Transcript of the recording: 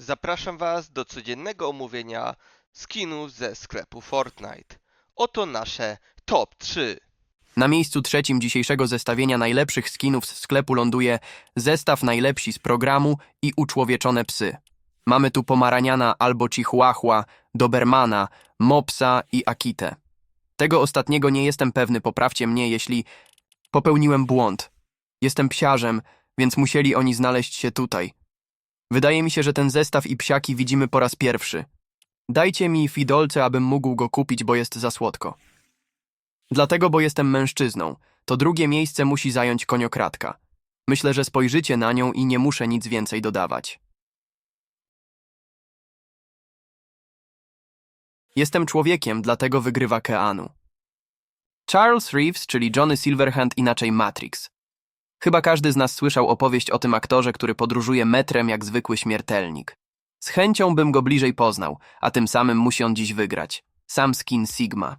Zapraszam Was do codziennego omówienia skinów ze sklepu Fortnite. Oto nasze top 3. Na miejscu trzecim dzisiejszego zestawienia najlepszych skinów z sklepu ląduje zestaw najlepsi z programu i uczłowieczone psy. Mamy tu pomaraniana albo chihuahua, dobermana, mopsa i akitę. Tego ostatniego nie jestem pewny, poprawcie mnie, jeśli popełniłem błąd. Jestem psiarzem, więc musieli oni znaleźć się tutaj. Wydaje mi się, że ten zestaw i psiaki widzimy po raz pierwszy. Dajcie mi fidolce, abym mógł go kupić, bo jest za słodko. Dlatego, bo jestem mężczyzną. To drugie miejsce musi zająć koniokratka. Myślę, że spojrzycie na nią i nie muszę nic więcej dodawać. Jestem człowiekiem, dlatego wygrywa Keanu. Charles Reeves, czyli Johnny Silverhand, inaczej Matrix. Chyba każdy z nas słyszał opowieść o tym aktorze, który podróżuje metrem jak zwykły śmiertelnik. Z chęcią bym go bliżej poznał, a tym samym musi on dziś wygrać. Sam skin Sigma.